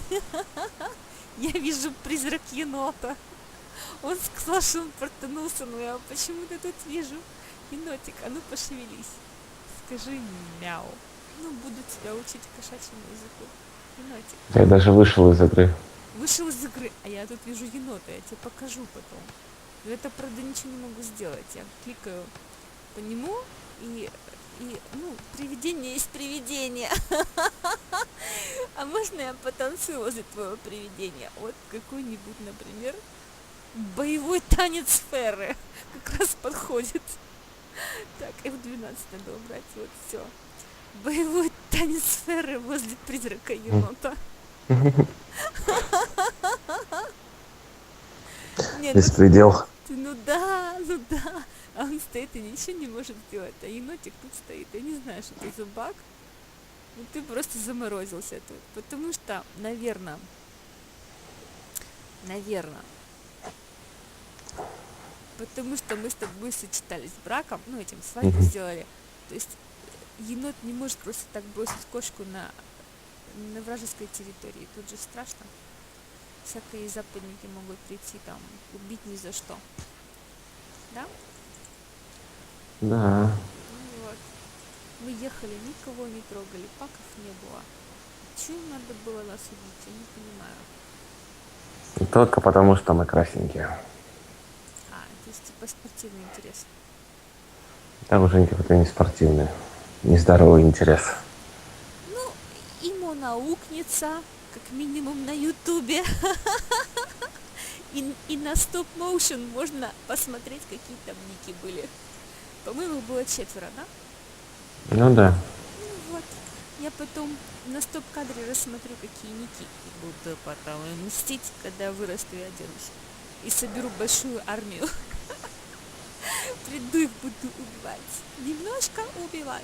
Я вижу призрак енота. Он сказал, что он портанулся, но я почему-то тут вижу енотик. А ну пошевелись. Скажи мяу. Ну, буду тебя учить кошачьему языку. Енотик. Я даже вышел из игры. Вышел из игры, а я тут вижу енота, я тебе покажу потом. Но это, правда, ничего не могу сделать. Я кликаю по нему, и, и ну, привидение есть привидение. Можно я потанцую возле твоего привидения? Вот какой-нибудь, например, боевой танец сферы. Как раз подходит. Так, F12 надо убрать, вот все. Боевой танец сферы возле призрака енота. Не, ну Беспредел. ты, ну да, ну да. А он стоит и ничего не может сделать. А енотик тут стоит. Я не знаю, что это за баг. Ну ты просто заморозился тут. Потому что, наверное, наверное, потому что мы с тобой сочетались с браком, ну этим свадьбу сделали. То есть э, енот не может просто так бросить кошку на, на вражеской территории. Тут же страшно. Всякие западники могут прийти там, убить ни за что. Да? Да. Ехали, никого не трогали, паков не было. Чего им надо было нас убить, я не понимаю. Только потому, что мы красненькие. А, то есть типа спортивный интерес. Да уже какой-то не спортивный. Нездоровый интерес. Ну, ему наукнется, как минимум на ютубе. И, и на стоп-моушен можно посмотреть, какие там ники были. По-моему, было четверо, да? Ну да. Ну вот. Я потом на стоп-кадре рассмотрю, какие ники. И буду потом им мстить, когда вырасту и оденусь. И соберу большую армию. Приду их буду убивать. Немножко убивать.